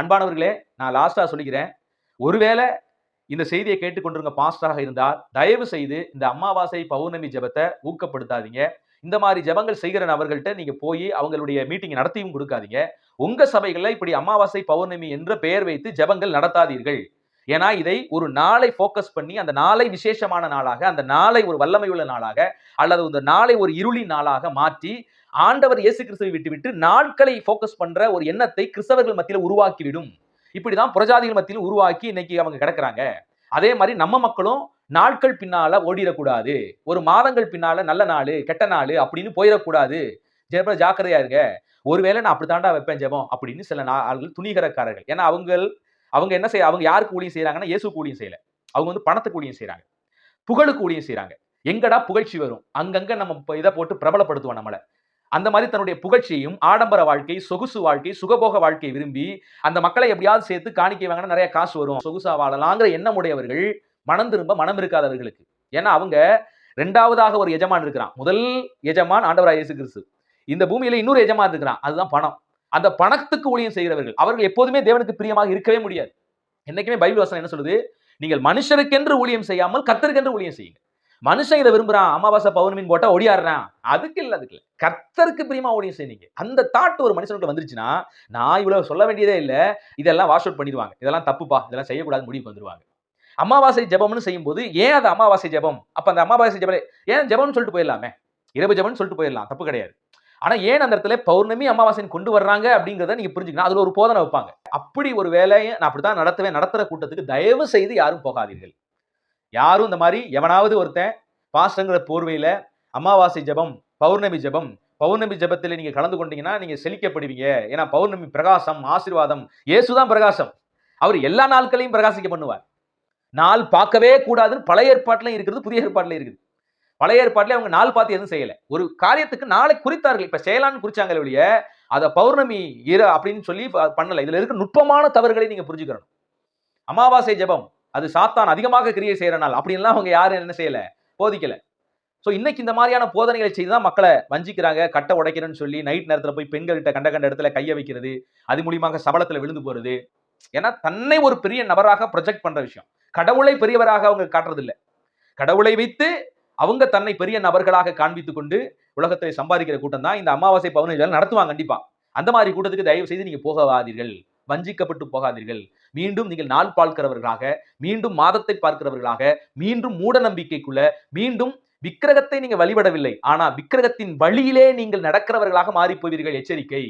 அன்பானவர்களே நான் லாஸ்ட்டாக சொல்லிக்கிறேன். ஒருவேளை இந்த செய்தியை கேட்டுக்கொண்டிருங்க பாஸ்டராக இருந்தால் தயவு செய்து இந்த அமாவாசை பௌர்ணமி ஜெபத்தை ஊக்கப்படுத்தாதீங்க. இந்த மாதிரி ஜெபங்கள் செய்கிற நபர்கள்ட்ட நீங்க போய் அவங்களுடைய மீட்டிங் நடத்தியும் கொடுக்காதீங்க. உங்க சபைகளில் இப்படி அமாவாசை பௌர்ணமி என்ற பெயர் வைத்து ஜெபங்கள் நடத்தாதீர்கள். ஏன்னா இதை ஒரு நாளை ஃபோக்கஸ் பண்ணி அந்த நாளை விசேஷமான நாளாக அந்த நாளை ஒரு வல்லமை உள்ள நாளாக அல்லது இந்த நாளை ஒரு இருளின் நாளாக மாற்றி ஆண்டவர் இயேசு கிறிஸ்துவை விட்டுவிட்டு நாட்களை ஃபோக்கஸ் பண்ற ஒரு எண்ணத்தை கிறிஸ்தவர்கள் மத்தியில் உருவாக்கிவிடும். இப்படிதான் புரஜாதிகள் மத்தியில் உருவாக்கி இன்னைக்கு அவங்க கிடக்குறாங்க. அதே மாதிரி நம்ம மக்களும் நாட்கள் பின்னால ஓடிடக்கூடாது. ஒரு மாதங்கள் பின்னால நல்ல நாள் கெட்ட நாள் அப்படின்னு போயிடக்கூடாது. ஜெப ஜாக்கிரதையா இருங்க. ஒருவேளை நான் அப்படித்தாண்டா வைப்பேன் ஜெபம் அப்படின்னு சில நா- ஆள்கள் துணிகரக்காரர்கள். ஏன்னா அவங்க அவங்க என்ன செய்ய அவங்க யாருக்கு ஊழியம் செய்யறாங்கன்னா இயேசு ஊழியம் செய்யல. அவங்க வந்து பணத்துக்கு ஊழியம் செய்றாங்க. புகழுக்கு ஊழியம் செய்கிறாங்க எங்கடா புகழ்ச்சி வரும்? அங்கங்க நம்ம இப்போ இதை போட்டு பிரபலப்படுத்துவோம் நம்மளை. அந்த மாதிரி தன்னுடைய புகழ்ச்சியையும் ஆடம்பர வாழ்க்கை சொகுசு வாழ்க்கை சுகபோக வாழ்க்கையை விரும்பி அந்த மக்களை எப்படியாவது சேர்த்து காணிக்கை வாங்கினா நிறைய காசு வரும். சொகுசா வாழலாங்கிற எண்ணம் உடையவர்கள் மனம் திரும்ப மனம் இருக்காதவர்களுக்கு. ஏன்னா அவங்க ரெண்டாவதாக ஒரு எஜமான் இருக்கிறான். முதல் எஜமான் ஆண்டவராய் இயேசு கிறிஸ்து. இந்த பூமியில இன்னொரு எஜமான் இருக்கிறான். அதுதான் பணம். அந்த பணத்துக்கு ஊழியம் செய்கிறவர்கள் அவர்கள் எப்போதுமே தேவனுக்கு பிரியமாக இருக்கவே முடியாது. என்னைக்குமே பைபிள் வசனம் என்ன சொல்லுது? நீங்கள் மனுஷருக்கென்று ஊழியம் செய்யாமல் கத்தருக்கென்று ஊழியம் செய்யுங்க. மனுஷன் இதை விரும்புறான் அமாவாசை பௌர்ணமின்னு போட்டா ஒடியாடுறான். அதுக்கு இல்லை அதுக்கு இல்லை. கர்த்தருக்கு பிரியமா ஊழியம் செய்யுங்க. அந்த தாட் ஒரு மனுஷனுக்கு வந்துருச்சுன்னா நான் இவ்வளவு சொல்ல வேண்டியதே இல்லை இதெல்லாம் வாஷ் அவுட் பண்ணிடுவாங்க. இதெல்லாம் தப்புப்பா இதெல்லாம் செய்யக்கூடாது முடிவுக்கு வந்துருவாங்க. அமாவாசை ஜெபம்னு செய்யும்போது ஏன் அது அமாவாசை ஜெபம்? அப்ப அந்த அமாவாசை ஜபம் ஏன் ஜெபம்னு சொல்லிட்டு போயிடலாமே? இரவு ஜபம்னு சொல்லிட்டு போயிடலாம் தப்பு கிடையாது. ஆனா ஏன் அந்த இடத்துல பௌர்ணமி அமாவாசைன்னு கொண்டு வர்றாங்க அப்படிங்கிறத நீங்க புரிஞ்சுக்கணும். அதில் ஒரு போதனை வைப்பாங்க. அப்படி ஒரு வேலையை நான் அப்படித்தான் நடத்துவேன் நடத்துற கூட்டத்துக்கு தயவு செய்து யாரும் போகாதீர்கள். யாரும் இந்த மாதிரி எவனாவது ஒருத்தன் பாஸ்டங்கிற போர்வையில் அமாவாசை ஜெபம் பௌர்ணமி ஜெபம் பௌர்ணமி ஜெபத்தில் நீங்க கலந்து கொண்டீங்கன்னா நீங்க செழிக்கப்படுவீங்க. ஏன்னா பௌர்ணமி பிரகாசம் ஆசீர்வாதம் இயேசுதான் பிரகாசம். அவர் எல்லா நாட்களையும் பிரகாசிக்க பண்ணுவார். நாள் பார்க்கவே கூடாதுன்னு பழைய ஏற்பாட்டிலையும் இருக்கிறது புதிய ஏற்பாட்டிலையும் இருக்குது. பழைய ஏற்பாட்டிலே அவங்க நாள் பார்த்து எதுவும் செய்யலை. ஒரு காரியத்துக்கு நாளை குறித்தார்கள். இப்ப செய்யலாம்னு குறிச்சாங்க ஒழிய அதை பௌர்ணமி இர அப்படின்னு சொல்லி பண்ணலை. இதில் இதுல இருக்க நுட்பமான தவறுகளை நீங்க புரிஞ்சுக்கணும். அமாவாசை ஜெபம் அது சாத்தான் அதிகமாக கிரியை செய்கிற நாள். அப்படின்லாம் அவங்க யாரும் என்ன செய்யல? போதிக்கலை. சோ இன்னைக்கு இந்த மாதிரியான போதனைகளை செய்து தான் மக்களை வஞ்சிக்கிறாங்க. கட்டை உடைக்கிறேன்னு சொல்லி நைட் நேரத்துல போய் பெண்கள்கிட்ட கண்ட கண்ட இடத்துல கையை வைக்கிறது. அது மூலியமாக சபலத்தில் விழுந்து போகிறது ஏன்னா தன்னை ஒரு பெரிய நபராக ப்ரொஜெக்ட் பண்ற விஷயம். கடவுளை பெரியவராக அவங்க காட்டுறது கடவுளை வைத்து அவங்க தன்னை பெரிய நபர்களாக காண்பித்துக் கொண்டு உலகத்தை சம்பாதிக்கிற கூட்டம் தான் இந்த அமாவாசை பௌர்ணமி நடத்துவாங்க கண்டிப்பா. அந்த மாதிரி கூட்டத்துக்கு தயவு செய்து நீங்க போகாதீர்கள். வஞ்சிக்கப்பட்டு போகாதீர்கள். மீண்டும் நீங்கள் நாள் பார்க்கிறவர்களாக மீண்டும் மாதத்தை பார்க்கிறவர்களாக மீண்டும் மூட நம்பிக்கைக்குள்ள மீண்டும் விக்கிரகத்தை நீங்க வழிபடவில்லை. ஆனா விக்கிரகத்தின் வழியிலே நீங்கள் நடக்கிறவர்களாக மாறி போவீர்கள். எச்சரிக்கை.